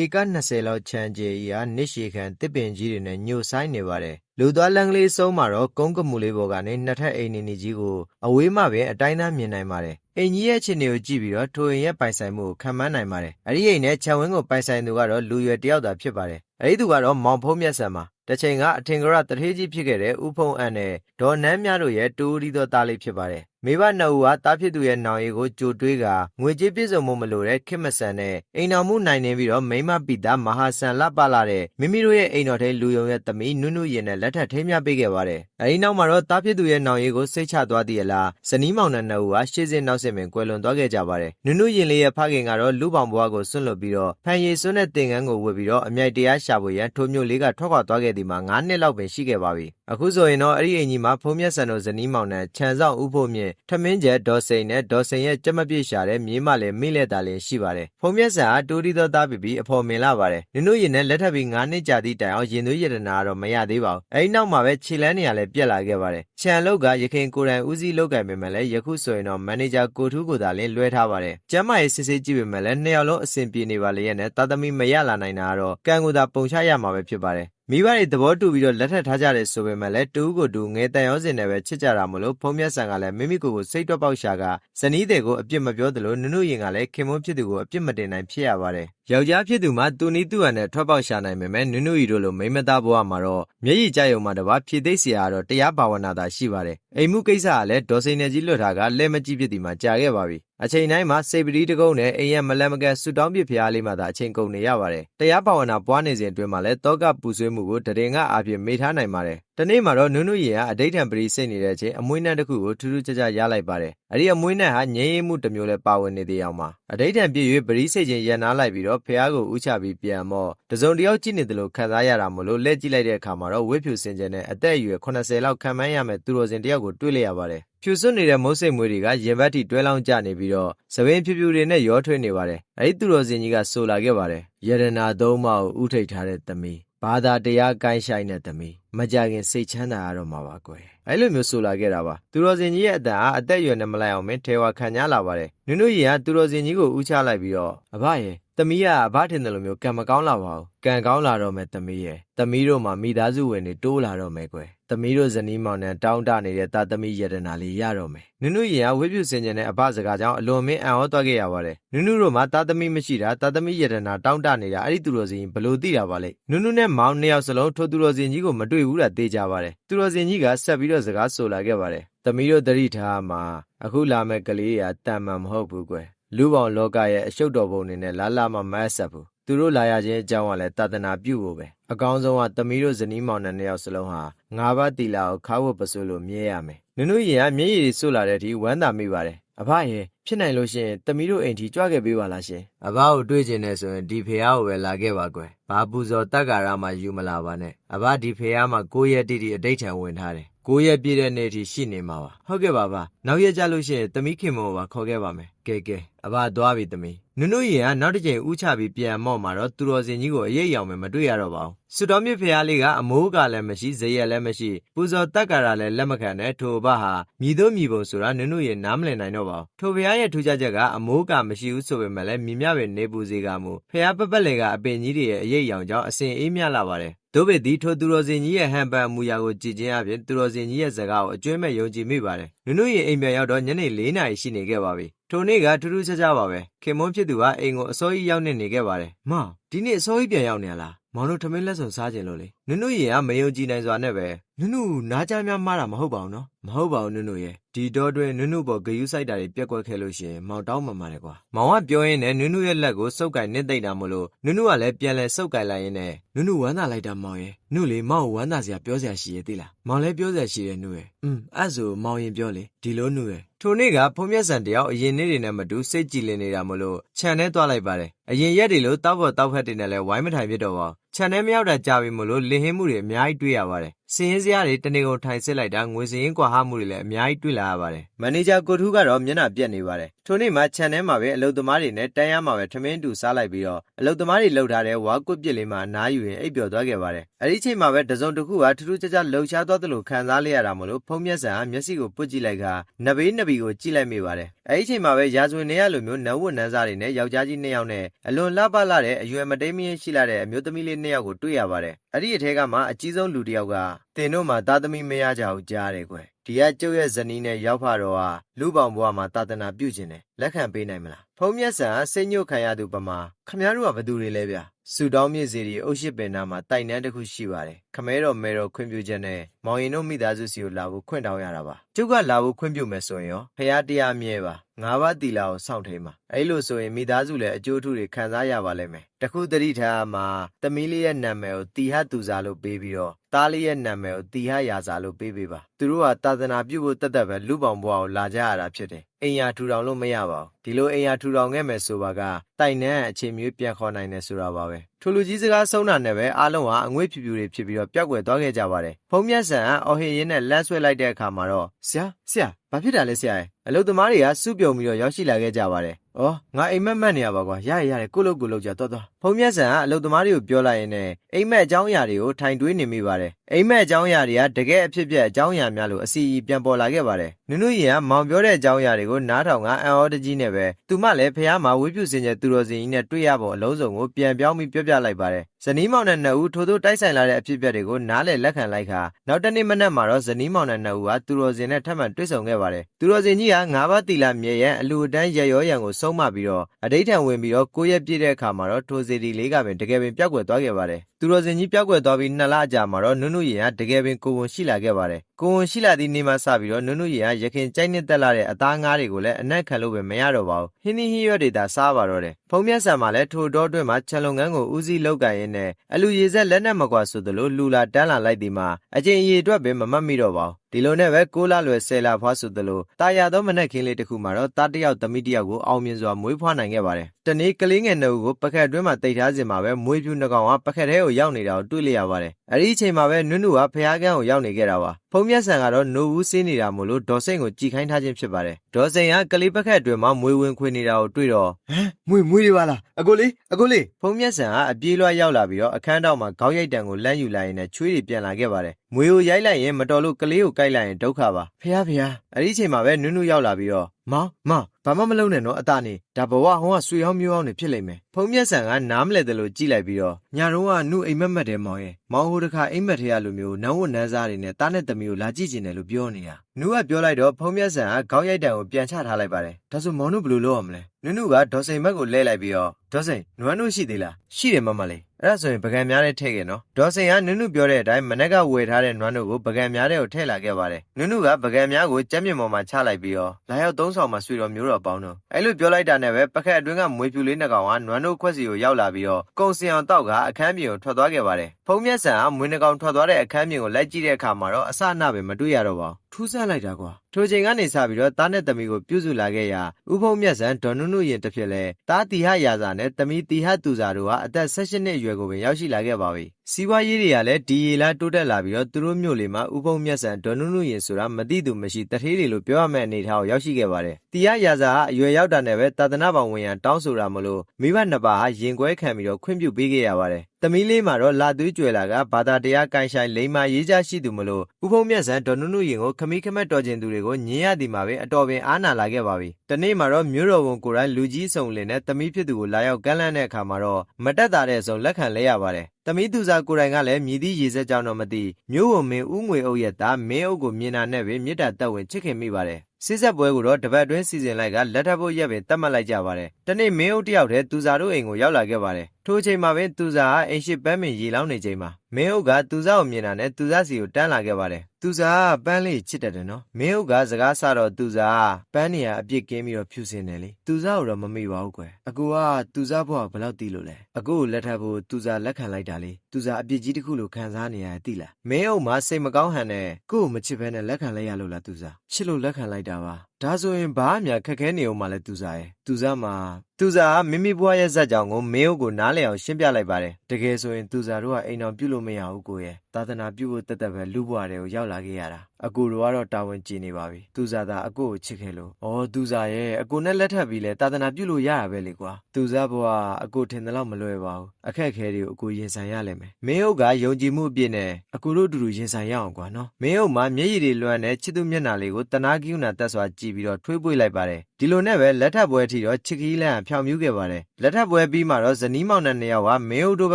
ဧက20လောက်ခြံကျယ်ကြီးဟာနစ်ရှည်ခံတစ်ပင်ကြီးတွေနဲ့ညှို့ဆိုင်နေပါတယ်လူသွားလမ်းကလေးစုံမှာတော့ကုန်းကမူလေးပေါ်ကနေနှစ်ထပ်အိမ်နေနေကြီးကိုအဝေးမှပဲအတိုင်းသားမြင်နိုင်ပါတယ်အိမ်ကြီးရဲ့အခြေအနေကိုကြည့်ပြီးတော့ထိုအိမ်ရဲ့ပိုင်ဆိုင်မှုကိုခံမှန်းနိုင်ပါတယ်အဲ့ဒီအိမ်နဲ့ခြံဝင်းကိုပိုင်ဆိုင်သူကတော့လူရွယ်တယောက်သာဖြစ်ပါတယ်အဲ့ဒီသူကတော့မောင်ဖုံးမျက်စံပါတစ်ချိန်ကအထင်ကရတထေးကြီးဖြစ်ခဲ့တဲ့ဥဖုံအန်နဲ့ဒေါ်နန်းမြတို့ရဲ့တူရီသောသားလေးဖြစ်ပါတယ်မိဘနှစ်ဦးဟာတားဖြစ်သူရဲ့နောင်ရီကိုကြိုတွေးကငွေကြေးပြည့်စုံမှုမလိုတဲ့ခင်မဆန်နဲ့အိမ်တော်မှုနိုင်နေပြီးတော့မိမပိတာမဟာဆန်လှပလာတဲ့မိမိတို့ရဲ့အိမ်တော်ထဲလူယုံရဲ့သမီးနုနုရင်နဲ့လက်ထပ်ထိမ်းမြပေးခဲ့ပါတယ်။အဲဒီနောက်မှာတော့တားဖြစ်သူရဲ့နောင်ရီကိုစိတ်ချသွားသည်အလားဇနီးမောင်နှံနှစ်ဦးဟာရှေ့စစ်နောက်စစ်ပင်ကွယ်လွန်သွားခဲ့ကြပါတယ်။နုနုရင်လေးရဲ့ဖခင်ကတော့လူပောင်ဘွားကိုဆွန့်လွတ်ပြီးတော့ဖန်ရည်စွန်းတဲ့တင်ကန်းကိုဝတ်ပြီးတော့အမြိုက်တရားရှာဖွေရန်ထိုမျိုးလေးကထွက်ခွာသွားခဲ့သည်မှာ9နှစ်လောက်ပင်ရှိခဲ့ပါပြီ။အခုဆိုရင်တော့အဲ့ဒီအိမ်ကြီးမှာဖုံးမျက်စံတို့ဇနီးမောင်နှံခြံဆောင်ဥဖို့မြင့်ထမင်းကျက်ဒေါ်စိန်နဲ့ဒေါ်စိန်ရဲ့ကြက်မပြည့်ရှာတဲ့မြေးမလည်းမိလက်သားလည်းရှိပါတယ်။ဖုံးမျက်စံဟာတိုးတီသောသားပြပြီးအဖော်မင်လာပါတယ်။နင်တို့ရင်နဲ့လက်ထပ်ပြီး9နှစ်ကြာသည့်တိုင်အောင်ရင်သွေးရတနာတော့မရသေးပါဘူး။အဲဒီနောက်မှာပဲခြေလန်းနေရလဲပြက်လာခဲ့ပါတယ်။ခြံလုတ်ကရခင်ကိုယ်တိုင်ဦးစီးလုတ်ကင်ပေမဲ့လည်းယခုဆိုရင်တော့မန်နေဂျာကိုထူးကိုသာလင်းလွှဲထားပါတယ်။ကျမ်းမာရေးစစ်ဆေးကြည့်ပေမဲ့လည်းနှစ်ယောက်လုံးအဆင်ပြေနေပါလေရဲ့နဲ့တာသမီမရလာနိုင်တာကတော့ကံကိုသာပုံချရမှာပဲဖြစ်ပါတယ်။ မိဘတွေသဘောတူပြီးတော့လက်ထပ်ထားကြတယ်ဆိုပေမဲ့လည်းတူဦးကိုတူငယ်တန်ရောစင်နဲ့ပဲချစ်ကြတာမလို့ဖုံးမျက်ဆန်ကလည်းမိမိကိုယ်ကိုစိတ်တွက်ပေါက်ရှာကဇနီးတဲ့ကိုအပြစ်မပြောသလိုနုနုရင်ကလည်းခင်မွန်းဖြစ်သူကိုအပြစ်မတင်နိုင်ဖြစ်ရပါတယ်ယောက်ျားဖြစ်သူမှာသူနီးသူဟန်နဲ့ထွက်ပေါက်ရှာနိုင်ပေမဲ့နွနွဤတို့လိုမိမသားဘဝမှာတော့မျက်ရည်ကြယုံမှာတပါဖြည့်သိစရာတော့တရားဘာဝနာသာရှိပါတယ်။အိမ်မှုကိစ္စကလည်းဒေါ်စိန်နယ်ကြီးလွတ်တာကလက်မကြည့်ဖြစ်ဒီမှာကြာခဲ့ပါပြီ။အချိန်တိုင်းမှာစေပတိတကုန်းနဲ့အိမ်ရမလန်မကဆူတောင်းပြဖျားလေးမှသာအချိန်ကုန်နေရပါတယ်။တရားဘာဝနာပွားနေစဉ်အတွင်းမှာလည်းတောကပူဆွေးမှုကိုတရင်ကအာဖြင့်မေထားနိုင်ပါတယ်တနေ့မှာတော့နုနုရင်ကအဋိဌံပရိစိတ်နေတဲ့အချိန်အမွှေးနှံတစ်ခုကိုထူးထူးခြားခြားရလိုက်ပါတယ်။အဲ့ဒီအမွှေးနှံဟာငြိမ်းရေးမှုတစ်မျိုးလဲပါဝင်နေသေးအောင်ပါ။အဋိဌံပြည့်၍ပရိစိတ်ချင်းရန်နာလိုက်ပြီးတော့ဖះကိုဥချပြီးပြန်မော့တစုံတယောက်ကြည့်နေတယ်လို့ခံစားရတာမလို့လက်ကြည့်လိုက်တဲ့အခါမှာတော့ဝိဖြူစင်ကျင်နဲ့အသက်အရွယ်80လောက်ခံမှန်းရမယ်သူတော်စင်တယောက်ကိုတွေ့လိုက်ရပါတယ်။ဖြူစွတ်နေတဲ့မုတ်စိတ်မွေးတွေကရင်ဘတ်ထိတွဲလောင်းကျနေပြီးတော့သပင်းဖြူဖြူတွေနဲ့ရောထွေးနေပါတယ်။အဲ့ဒီသူတော်စင်ကြီးကဆိုလာခဲ့ပါတယ်။ယရနာသုံးမကိုဥထိတ်ထားတဲ့သမီး ဘာသာတရားကိုင်းဆိုင်တဲ့သမီးမကြခင်စိတ်ချမ်းသာရတော့မှာပါကွယ်အဲ့လိုမျိုးဆိုလာခဲ့တာပါသူတော်စင်ကြီးရဲ့အတန်ဟာအသက်အရွယ်နဲ့မလိုက်အောင်မင်းထေဝါခံကြလာပါတယ်နုနုရီကသူတော်စင်ကြီးကိုဥချလိုက်ပြီးတော့အဘရဲ့သမီးကအဘထင်တယ်လို့မျိုးကံမကောင်းလာပါဘူးကံကောင်းလာတော့မယ်သမီးရဲ့သမီးတို့မှမိသားစုဝင်တွေတိုးလာတော့မယ်ကွယ် သမီးတို့ဇနီးမောင်နဲ့တောင်းတနေတဲ့တာသမီးယတနာလေးရတော့မယ်နုနုရီကဝိပုစင်ကျင်တဲ့အဘစကားကြောင့်အလွန်မင်းအံ့ဩသွားခဲ့ရပါတယ်နုနုတို့မှတာသမီးမရှိတာတာသမီးယတနာတောင်းတနေတာအဲ့ဒီသူတော်စင်ဘလို့သိတာပါလဲနုနုနဲ့မောင်နှစ်ယောက်စလုံးထိုသူတော်စင်ကြီးကိုမတွေ့ဘူးတာသိကြပါတယ်သူတော်စင်ကြီးကဆက်ပြီးတော့စကားဆိုလာခဲ့ပါတယ်သမီးတို့တတိထားမှာအခုလာမဲ့ကလေးကတန်မှန်မဟုတ်ဘူးကွယ်လူပေါင်းလောကရဲ့အရှုပ်တော်ပုံတွေနဲ့လာလာမှမအပ်ဆက်ဘူး သူတို့လာရခြင်းအကြောင်းကလည်းတသနာပြုဖို့ပဲအကောင်းဆုံးကသမီးတို့ဇနီးမောင်နှံနှစ်ယောက်စလုံးဟာငါးပါးတီလာကိုခါဝတ်ပစိုးလို့မြဲရမယ်နုနုရင်ကမျက်ရည်တွေစွလာတဲ့အထိဝမ်းသာမိပါတယ်အဖရဲ့ဖြစ်နိုင်လို့ရှိရင်သမီးတို့အိမ်ထိကြွခဲ့ပေးပါလားရှင်အဖကိုတွေ့ကျင်နေဆိုရင်ဒီဖေအားကိုပဲလာခဲ့ပါကွယ်ဘာပူဇော်တက်ကာရမှယူမလာပါနဲ့အဖဒီဖေအားမှာကိုရက်တိတိအတိတ်ထံဝင်ထားတယ်ကိုရက်ပြည့်တဲ့နေ့ထိရှိနေမှာပါဟုတ်ကဲ့ပါပါနောက်ရက်ကြလို့ရှိရင်သမီးခင်မောပါခေါ်ခဲ့ပါမယ်ကဲကဲအဖသွားပြီသမီးနုနုရင်ကနောက်တစ်ချိန်ဥချပြီးပြန်မော့မှာတော့သူတော်စင်ကြီးကိုအရေးရောင်မယ်မတွေ့ရတော့ပါဘူးစွတော်မြစ်ဖျားလေးကအမိုးကလည်းမရှိဇရက်လည်းမရှိပူဇော်တက်ကာရလည်းလက်မခံတဲ့ထိုဘဟာမြည်တို့မြည်ပုံဆိုတာနုနုရင်နားမလည်နိုင်တော့ပါဘူးထိုဖျားရဲ့ထူးခြားချက်ကအမိုးကမရှိဘူးဆိုပေမဲ့လည်းမြည်မြပင်နေပူစေကမူဖျားပပက်လေကအပင်ကြီးတွေရဲ့အရေးရောင်ကြောင့်အစဉ်အေးမြလာပါတယ်ဒို့ပေသည်ထိုသူတော်စင်ကြီးရဲ့ဟန်ပန်မူရာကိုကြည်ချင်းအပြင်သူတော်စင်ကြီးရဲ့စကားကိုအကျွမ်းမဲ့ယုံကြည်မိပါတယ်နုနုရင်အိမ်ပြန်ရောက်တော့ညနေ၄နာရီရှိနေခဲ့ပါပြီထိုနေ့ကထူးထူးခြားခြားပါပဲခင်မွန်းဖြစ်သူကအိမ်ကိုအစိုးရရောက်နေနေခဲ့ပါတယ်မောင်ဒီနေ့အစိုးရပြန်ရောက်နေရလားမောင်တို့ထမင်းလက်စုံစားခြင်းလို့လေနုနုရင်ကမယုံကြည်နိုင်စွာနဲ့ပဲနုနုနားကြားများမှားတာမဟုတ်ပါဘူးနော်မဟုတ်ပါဘူးနုနုရဲ့ဒီတော့တွင်နုနုပေါ်ဂယုစိုက်တာတွေပြက်ကွက်ခဲ့လို့ရှိရင်မောင်တောင်းမှမှာတယ်ကွာမောင်ကပြောရင်းနဲ့နုနုရဲ့လက်ကိုစုပ်ကင်နစ်သိမ့်တာမလို့နုနုကလည်းပြန်လဲစုပ်ကင်လိုက်ရင်းနဲ့နုနုဝမ်းသာလိုက်တာမောင်ရဲ့နုလေမောင်ကိုဝမ်းသာစရာပြောစရာရှိရဲ့သိလားမောင်လည်းပြောစရာရှိရဲ့နုရဲ့อืมအဲ့ဆိုမောင်ရင်ပြောလေဒီလိုနုရဲ့ထိုနေ့ကဖုံးမျက်စံတယောက်အရင်နေ့တွေနဲ့မတူစိတ်ကြည်လင်နေတာမလို့ခြံထဲသွားလိုက်ပါတယ်အရင်ရက်တွေလို့တောက်ဖို့တောက်ဖက်တွေနဲ့လဲဝိုင်းမထိုင်ဖြစ်တော့ပါ ခြံထဲမရောက်တာကြာပြီမလို့လင်ဟင်းမှုတွေအများကြီးတွေ့ရပါတယ် စည်ရင်းစရာတွေတနေကုန်ထိုင်စစ်လိုက်တာငွေစည်ရင်းကွာဟမှုတွေလည်းအများကြီးတွေ့လာရပါတယ်မန်နေဂျာကိုထူးကတော့မျက်နှာပြက်နေပါတယ်ထိုနေ့မှာခြံထဲမှာပဲအလုပ်သမားတွေနဲ့တန်းရမှာပဲထမင်းတူစားလိုက်ပြီးတော့အလုပ်သမားတွေလှုပ်ထားတဲ့ဝါကွတ်ပစ်လေးမှာအနားယူရင်အိပ်ပျော်သွားခဲ့ပါတယ်အဲ့ဒီချိန်မှာပဲတစုံတစ်ခုကထူးထူးခြားခြားလှုပ်ရှားသွားသလိုခံစားလိုက်ရတာမလို့ဖုံးမျက်စံကမျက်စိကိုပုတ်ကြည့်လိုက်ကနဘေးနဘီကိုကြည့်လိုက်မိပါတယ်အဲ့ဒီချိန်မှာပဲရာဇဝင်နေရလိုမျိုးနဝတ်နန်းစားတွေနဲ့ယောက်ျားကြီးနှစ်ယောက်နဲ့အလွန်လှပလာတဲ့အရွယ်မတိမ်မရင်ရှိလာတဲ့အမျိုးသမီးလေးနှစ်ယောက်ကိုတွေ့ရပါတယ် အဲ့ဒီအထက်ကမှအကြီးဆုံးလူတစ်ယောက်ကတင်တို့မှာသားသမီးမရကြဘူးကြားတယ်ကွယ်ဒီကကျုပ်ရဲ့ဇနီးနဲ့ရောက်ဖတော့ဟာလူပောင်ဘွားမှာတာသနာပြုကျင်တယ်လက်ခံပေးနိုင်မလားဖုံးမျက်စံစိတ်ညှို့ခံရသူပမာခမည်းတော်ကဘသူတွေလဲဗျ စူတောင်းမြေစီဒီအုတ်ရှိပင်နာမှာတိုင်နှန်းတစ်ခုရှိပါတယ်ခမဲတော်မဲတော်ခွင့်ပြုချက်နဲ့မောင်ရင်တို့မိသားစုစီကိုလာဖို့ခွင့်တောင်းရတာပါကျုပ်ကလာဖို့ခွင့်ပြုမယ်ဆိုရင်ရောဖရားတရားမြဲပါငါးပါးတီလာကိုစောင့်ထိန်ပါအဲ့လိုဆိုရင်မိသားစုလည်းအကျိုးထူးတွေခံစားရပါလိမ့်မယ်တခုတတိထားမှာသမီးလေးရဲ့နာမည်ကိုတီဟတ်သူစားလို့ပေးပြီးတော့ သားလေးရဲ့နာမည်ကိုတီဟရာစာလို့ပေးပေးပါသူတို့ကသာသနာပြုဖို့တတ်တတ်ပဲလူပောင်ဘွားကိုလာကြရတာဖြစ်တယ်အိမ်ယာထူထောင်လို့မရပါဘူးဒီလိုအိမ်ယာထူထောင်ခဲ့မယ်ဆိုပါကတိုင်နှန်းအခြေမျိုးပြန်ခေါ်နိုင်တယ်ဆိုတာပါပဲ ထိုလူကြီးစကားဆုံးတာနဲ့ပဲအားလုံးဟာအငွေ့ဖြူဖြူတွေဖြစ်ပြီးတော့ပျောက်ကွယ်သွားခဲ့ကြပါတယ်ဖုံးမျက်စံကအော်ဟင်ရင်နဲ့လမ်းဆွဲလိုက်တဲ့အခါမှာတော့ဆရာဆရာဘာဖြစ်တာလဲဆရာရဲ့အလုသမားတွေကစုပြုံပြီးတော့ရောက်ရှိလာခဲ့ကြပါတယ်။အော်ငါအိမ်မက်မက်နေရပါကွာ။ရရရတယ်ကိုလုတ်ကိုလုတ်ကြတော့တော့။ဖုံမျက်စံကအလုသမားတွေကိုပြောလိုက်ရင်လည်းအိမ်မက်အကြောင်းအရာတွေကိုထိုင်တွေးနေမိပါတယ်။အိမ်မက်အကြောင်းအရာတွေကတကယ်အဖြစ်ပြက်အကြောင်းအရာများလို့အစီအီပြန်ပေါ်လာခဲ့ပါတယ်။နုနုရင်ကမောင်ပြောတဲ့အကြောင်းအရာတွေကိုနားထောင်ကအံ့ဩတကြီးနဲ့ပဲသူမလည်းဖះမှာဝိပုစင်ကျသူတော်စင်ကြီးနဲ့တွေ့ရပုံအလုံးစုံကိုပြန်ပြောင်းပြီးပြောပြလိုက်ပါတယ်။ဇနီးမောင်နဲ့နှစ်ဦးထိုသို့တိုက်ဆိုင်လာတဲ့အဖြစ်အပျက်တွေကိုနားလည်လက်ခံလိုက်ခါနောက်တနေ့မနက်မှာတော့ဇနီးမောင်နဲ့နှစ်ဦးကသူတော်စင်နဲ့ထပ်မံတွေ့ဆုံခဲ့ပါတယ်။သူတော်စင်ကြီးကငါးပါးတီလာမြေရဲ့အလူအတန်းရရောရံကိုဆုံးမပြီးတော့အဋိဌံဝင်ပြီးတော့ကိုရက်ပြည့်တဲ့အခါမှာတော့ထိုစီတီလေးကပင်တကယ်ပင်ပျောက်ကွယ်သွားခဲ့ပါတယ်။သူတော်စင်ကြီးပျောက်ကွယ်သွားပြီးနှစ်လကြာမှာတော့နုနုရင်ကတကယ်ပင်ကိုဝန်ရှိလာခဲ့ပါတယ်။ ကိုဝန်ရှိလာသည့်နေ့မှစပြီးတော့နုနုရင်ကရခင်ကြိုက်နှစ်သက်လာတဲ့အသားငါးတွေကိုလည်းအနက်ခံလို့ပဲမရတော့ပါဘူး။ဟင်းသီးဟင်းရွက်တွေသာစားပါတော့တယ်။ဖုံးမြတ်ဆန်မှာလည်းထိုတော့အတွင်းမှာခြံလုံငန်းကိုဦးစီးလောက်ကင်ရင်းနဲ့အလူရေဆက်လက်နက်မကွာဆိုသလိုလူလာတန်းလာလိုက်ဒီမှာအကျင်အရေအတွက်ပင်မမှတ်မိတော့ပါဘူး ဒီလိုနဲ့ပဲကိုလာလွယ်ဆယ်လာဖွားဆိုသလိုတာယာသောမနက်ခင်းလေးတစ်ခုမှာတော့တားတယောက်သမီးတယောက်ကိုအောင်မြင်စွာမွေးဖွားနိုင်ခဲ့ပါတယ်။တနေ့ကလေးငယ်နှုတ်ကိုပကက်အတွင်းမှာတိတ်ထားစင်မှာပဲမွေးပြူနှကောင်ကပကက်ထဲကိုရောက်နေတာကိုတွေ့လျရပါတယ်။အဲဒီအချိန်မှာပဲနွန်းနုကဖះကန်းကိုရောက်နေခဲ့တာပါ။ဖုံးမြတ်ဆန်ကတော့နိုဘူးစေးနေတာမို့လို့ဒေါ်စိန်ကိုကြည်ခိုင်းထားခြင်းဖြစ်ပါတယ်။ဒေါ်စိန်ကကလေးပကက်အတွင်းမှာမွေးဝင်ခွေနေတာကိုတွေ့တော့ဟမ်မွေးမွေးတွေပါလားအကိုလေးအကိုလေးဖုံးမြတ်ဆန်ကအပြေးလွှားရောက်လာပြီးတော့အခန်းတောက်မှာခေါင်းရိုက်တံကိုလမ်းယူလိုက်ရင်းနဲ့ချွေးတွေပြန်လာခဲ့ပါတယ်။ မွေကိုရိုက်လိုက်ရင်မတော်လို့ကလေးကိုကိုက်လိုက်ရင်ဒုက္ခပါဖះဖះအဲ့ဒီအချိန်မှာပဲနွန်းနုရောက်လာပြီးတော့မောင်မောင်ဘာမှမလုပ်နဲ့နော်အသားနေဒါဘဝဟောကဆွေဟောင်းမျိုးဟောင်းနေဖြစ်လိမ့်မယ်ဖုံမျက်ဆန်ကနားမလဲတယ်လို့ကြည့်လိုက်ပြီးတော့ညာတော့ကနုအိမ်မက်မက်တယ်မောင်ရဲ့မောင်ဟိုတခါအိမ်မက်ထဲရလိုမျိုးနန်းဝတ်နန်းစားတွေနဲ့တားနဲ့သမီးကိုလာကြည့်ကျင်တယ်လို့ပြောနေတာနုကပြောလိုက်တော့ဖုံမျက်ဆန်ကခေါင်းရိုက်တံကိုပြန်ချထားလိုက်ပါတယ်ဒါဆိုမောင်တို့ဘယ်လိုလုပ်ရမလဲနုနုကဒေါ်စိန်ဘက်ကိုလဲလိုက်ပြီးတော့ဒေါ်စိန်နွမ်းတို့ရှိသေးလားရှိတယ်မမလေးအဲ့ဒါဆိုရင်ပကံများတဲ့ထည့်ခဲ့နော်ဒေါ်စိန်ကနုနုပြောတဲ့အတိုင်းမနက်ကဝယ်ထားတဲ့နွမ်းတို့ကိုပကံများတဲ့ကိုထည့်လာခဲ့ပါတယ်နုနုကပကံများကိုကြက်မြင့်ပေါ်မှာချလိုက်ပြီးတော့လာရောက်သုံးဆောင်မှာဆွေတော်မျိုးတော်ပေါင်းတော့အဲ့လိုပြောလိုက်တာနဲ့ပဲပကက်အတွင်းကမွေဖြူလေးနှစ်ကောင်ကနွမ်းတို့ခွက်စီကိုရောက်လာပြီးတော့ကုံစင်အောင်တောက်ကအခန်းပြင်ကိုထွက်သွားခဲ့ပါတယ်ဖုံးမျက်ဆန်ကမွေးနှကောင်ထွက်သွားတဲ့အခန်းပြင်ကိုလိုက်ကြည့်တဲ့အခါမှာတော့အစအနပဲမတွေ့ရတော့ပါဘူး ထူးဆန်းလိုက်တာကွာထိုချိန်ကနေစပြီးတော့တားနဲ့သမီးကိုပြုစုလာခဲ့ရာဥဖုံမြတ်ဆန်ဒေါ်နုနုရင်တစ်ဖြစ်လဲတားတီဟရာဇာနဲ့သမီးတီဟသူစာတို့ဟာအသက်16နှစ်အရွယ်ကိုပင်ရောက်ရှိလာခဲ့ပါပြီစီးပွားရေးတွေကလည်းဒီရီလာတိုးတက်လာပြီးတော့သူတို့မျိုးလေးမှာဥဖုံမြတ်ဆန်ဒေါ်နုနုရင်ဆိုတာမသိသူမရှိတထေးတွေလို့ပြောရမယ့်အနေအထားကိုရောက်ရှိခဲ့ပါတယ်တီဟရာဇာဟာအရွယ်ရောက်တာနဲ့ပဲတာသနာပေါင်ဝင်ရန်တောင်းဆိုတာမလို့မိဘနှစ်ပါးဟာရင်ကွဲခံပြီးတော့ခွင့်ပြုပေးခဲ့ရပါတယ် သမီးလေးမှာတော့လာသွေးကြွယ်လာကဘာသာတရားကိုင်ဆိုင်လိမ္မာရေးကြရှိသူမလို့ဥဖုံမြတ်ဆန်ဒေါ်နုနုရင်ကိုခမီးခမက်တော်ကျင်သူတွေကိုညင်ရသည်မှာပဲအတော်ပင်အားနာလာခဲ့ပါပြီ။တနေ့မှာတော့မြို့တော်ဝန်ကိုယ်တိုင်လူကြီးဆောင်လင်နဲ့သမီးဖြစ်သူကိုလာရောက်ကမ်းလှမ်းတဲ့အခါမှာတော့မတက်တာတဲ့အစုံလက်ခံလဲရပါတယ်။သမီးသူစားကိုယ်တိုင်ကလည်းမြည်သည့်ရေစက်ကြောင့်တော့မသိမြို့ဝန်မင်းဦးငွေအုပ်ရဲ့သားမင်းအုပ်ကိုမြင်တာနဲ့ပဲမြစ်တာတက်ဝင်ချစ်ခင်မိပါတယ်။ စစ်ဆက်ပွဲကိုတော့တပတ်တွင်းစီစဉ်လိုက်ကလက်ထပ်ဖို့ရက်ပင်တတ်မှတ်လိုက်ကြပါတယ်။တနေ့မင်းအုပ်တယောက်တည်းသူစားတို့အိမ်ကိုရောက်လာခဲ့ပါတယ်။ထိုအချိန်မှာပင်သူစားဟာအိမ်ရှိပန်းပင်ရေလောင်းနေချိန်မှာ မင်းအုပ်ကသူစားကိုမြင်တာနဲ့သူစားစီကိုတန်းလာခဲ့ပါတယ်။သူစားကပန်းလေးချစ်တတ်တယ်နော်။မင်းအုပ်ကစကားဆတော့သူစားပန်းနေရအပြစ်ကင်းပြီးတော့ဖြူစင်တယ်လေ။သူစားကိုတော့မမေ့ပါဘူးကွယ်။အကူကသူစားဘွားဘယ်လောက်တီးလို့လဲ။အကူကိုလက်ထပ်ဖို့သူစားလက်ခံလိုက်တာလေ။သူစားအပြစ်ကြီးတစ်ခုလိုခံစားနေရတယ်သိလား။မင်းအုပ်မှာစိတ်မကောင်းဟန်နဲ့ကို့ကိုမချစ်ဘဲနဲ့လက်ခံလိုက်ရလို့လားသူစား။ချစ်လို့လက်ခံလိုက်တာပါ။ ဒါဆိုရင်ဘာအများခက်ခဲနေအောင်မလဲသူစားရဲ့သူစားမှာသူစားကမိမိဘွားရဲ့ဇက်ကြောင့်ကိုမင်းတို့ကိုနားလည်အောင်ရှင်းပြလိုက်ပါတယ်တကယ်ဆိုရင်သူစားတို့ကအိမ်တော်ပြုလို့မရဘူးကိုရဲ့သာသနာပြုဖို့တက်တက်ပဲလူဘွားတွေကိုရောက်လာခဲ့ရတာ အကူတို့ကတော့တာဝန်ကျနေပါပြီသူစားသာအကိုကိုချစ်ခဲ့လို့ဩသူစားရဲ့အကိုနဲ့လက်ထပ်ပြီးလဲသာသနာပြုလို့ရတာပဲလေကွာသူစားဘွားအကိုထင်တယ်လို့မလွယ်ပါဘူးအခက်အခဲတွေကိုအကိုရင်ဆိုင်ရလိမ့်မယ်မင်းတို့ကယုံကြည်မှုအပြည့်နဲ့အကူတို့အတူတူရင်ဆိုင်ရအောင်ကွာနော်မင်းတို့မှာမျက်ရည်တွေလွှမ်းတဲ့ချစ်သူမျက်နှာလေးကိုတနာကိယူနာတက်စွာကြည့်ပြီးတော့ထွေးပွေလိုက်ပါတယ်ဒီလိုနဲ့ပဲလက်ထပ်ပွဲအထိတော့ချစ်ကီးလန့်ဖြောင်မြူးခဲ့ပါတယ်လက်ထပ်ပွဲပြီးမှတော့ဇနီးမောင်နှံနှစ်ယောက်ကမင်းတို့ဘ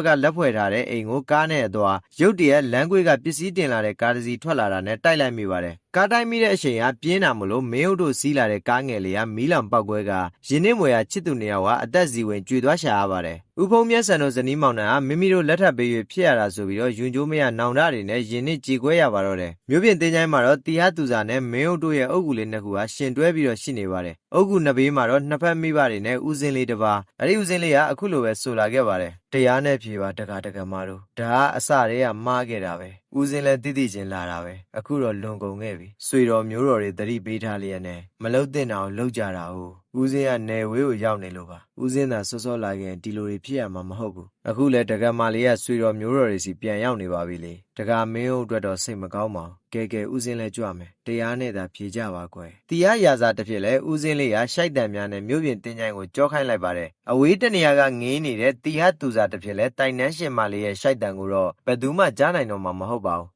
က်ကလက်ဖွဲ့ထားတဲ့အိမ်ကိုကားနဲ့အသွားရုတ်တရက်လမ်းကွေးကပစ္စည်းတင်လာတဲ့ကားတစ်စီးထွက်လာတာနဲ့တိုက်လိုက်မိပါတယ်ကားတိုက်မိတဲ့အချိန်ကပြင်းတာမလို့မင်းတို့စီးလာတဲ့ကားငယ်လေးကမီးလောင်ပောက်ကွဲကရင်းနှင်းမွေရချစ်သူနှစ်ယောက်ကအသက်စီဝင်ကျွေသွားရှာရပါတယ် ဥဖုံးမျက်စံတို့ဇနီးမောင်နှံကမိမိတို့လက်ထပ်ပေး၍ဖြစ်ရတာဆိုပြီးတော့ယွန်ကျိုးမရနောင်တတွေနဲ့ယင်းနှစ်ကြေကွဲရပါတော့တယ်မြို့ပြင်တင်းချိုင်းမှာတော့တီဟာသူစာနဲ့မင်းတို့ရဲ့အုပ်ကူလေးနှစ်ခုကရှင်တွဲပြီးတော့ရှိနေပါတယ်အုပ်ကူနှစ်ဘေးမှာတော့နှစ်ဖက်မိဘတွေနဲ့ဦးစင်းလေးတစ်ပါးအဲ့ဒီဦးစင်းလေးကအခုလိုပဲဆိုလာခဲ့ပါတယ်တရားနဲ့ဖြေပါတက္ကတက္ကမတို့ဒါကအစတည်းကမှားခဲ့တာပဲဦးစင်းလည်းတိတိချင်းလာတာပဲအခုတော့လွန်ကုန်ခဲ့ပြီဆွေတော်မျိုးတော်တွေတတိပေးထားလျက်နဲ့မလုတ်တင်တာကိုလှုပ်ကြတာဟုတ် ဦးစင်းကနေဝေးကိုရောက်နေလို့ပါဦးစင်းသာစောစောလာခင်ဒီလိုတွေဖြစ်ရမှာမဟုတ်ဘူးအခုလဲတက္ကမလေးကဆွေတော်မျိုးတော်တွေစီပြန်ရောက်နေပါပြီလေတက္ကမင်းတို့အတွက်တော့စိတ်မကောင်းပါဘူးကဲကဲဦးစင်းလဲကြွမယ်တရားနဲ့သာဖြေကြပါကွယ်တရားရာဇာတစ်ဖြစ်လဲဦးစင်းလေးကရှိုက်တံများနဲ့မြို့ပြင်တင်းချိုင်းကိုကြောခိုင်းလိုက်ပါတယ်အဝေးတနေရာကငေးနေတဲ့တီဟသူစာတစ်ဖြစ်လဲတိုင်နန်းရှင်မလေးရဲ့ရှိုက်တံကိုတော့ဘယ်သူမှကြားနိုင်တော့မှာမဟုတ်ပါဘူး